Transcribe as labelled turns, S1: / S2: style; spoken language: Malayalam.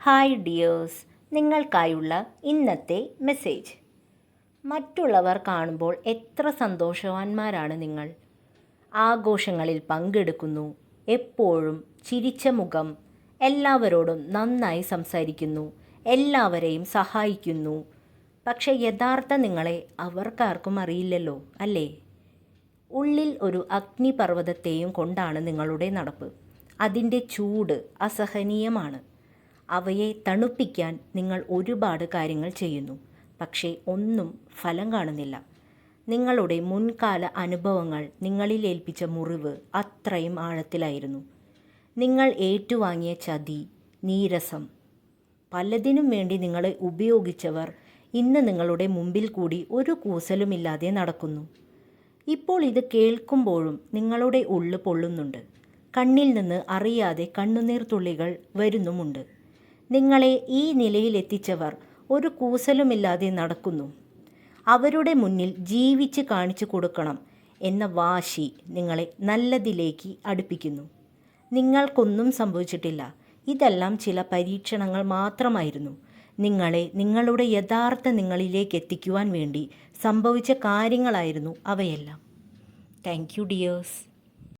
S1: ഹായ് ഡിയേഴ്സ് നിങ്ങൾക്കായുള്ള ഇന്നത്തെ മെസ്സേജ്. മറ്റുള്ളവർ കാണുമ്പോൾ എത്ര സന്തോഷവാന്മാരാണ് നിങ്ങൾ. ആഘോഷങ്ങളിൽ പങ്കെടുക്കുന്നു എപ്പോഴും ചിരിച്ച മുഖം എല്ലാവരോടും നന്നായി സംസാരിക്കുന്നു എല്ലാവരെയും സഹായിക്കുന്നു. പക്ഷെ യഥാർത്ഥ നിങ്ങളെ അവർക്കാർക്കും അറിയില്ലല്ലോ അല്ലേ? ഉള്ളിൽ ഒരു അഗ്നിപർവതത്തെയും കൊണ്ടാണ് നിങ്ങളുടെ നടപ്പ്. അതിന്റെ ചൂട് അസഹനീയമാണ്. അവയെ തണുപ്പിക്കാൻ നിങ്ങൾ ഒരുപാട് കാര്യങ്ങൾ ചെയ്യുന്നു. പക്ഷേ ഒന്നും ഫലം കാണുന്നില്ല. നിങ്ങളുടെ മുൻകാല അനുഭവങ്ങൾ നിങ്ങളിൽ ഏൽപ്പിച്ച മുറിവ് അത്രയും ആഴത്തിലായിരുന്നു. നിങ്ങൾ ഏറ്റുവാങ്ങിയ ചതി നീരസം പലതിനും വേണ്ടി നിങ്ങളെ ഉപയോഗിച്ചവർ ഇന്ന് നിങ്ങളുടെ മുമ്പിൽ കൂടി ഒരു കൂസലുമില്ലാതെ നടക്കുന്നു. ഇപ്പോൾ ഇത് കേൾക്കുമ്പോഴും നിങ്ങളുടെ ഉള്ളു പൊള്ളുന്നുണ്ട്. കണ്ണിൽ നിന്ന് അറിയാതെ കണ്ണുനീർ തുള്ളികൾ വരുന്നുമുണ്ട്. നിങ്ങളെ ഈ നിലയിലെത്തിച്ചവർ ഒരു കൂസലുമില്ലാതെ നടക്കുന്നു. അവരുടെ മുന്നിൽ ജീവിച്ച് കാണിച്ചു കൊടുക്കണം എന്ന വാശി നിങ്ങളെ നല്ലതിലേക്ക് അടുപ്പിക്കുന്നു. നിങ്ങൾക്കൊന്നും സംഭവിച്ചിട്ടില്ല. ഇതെല്ലാം ചില പരീക്ഷണങ്ങൾ മാത്രമായിരുന്നു. നിങ്ങളെ നിങ്ങളുടെ യഥാർത്ഥ നിങ്ങളിലേക്ക് എത്തിക്കുവാൻ വേണ്ടി സംഭവിച്ച കാര്യങ്ങളായിരുന്നു അവയെല്ലാം. Thank you dears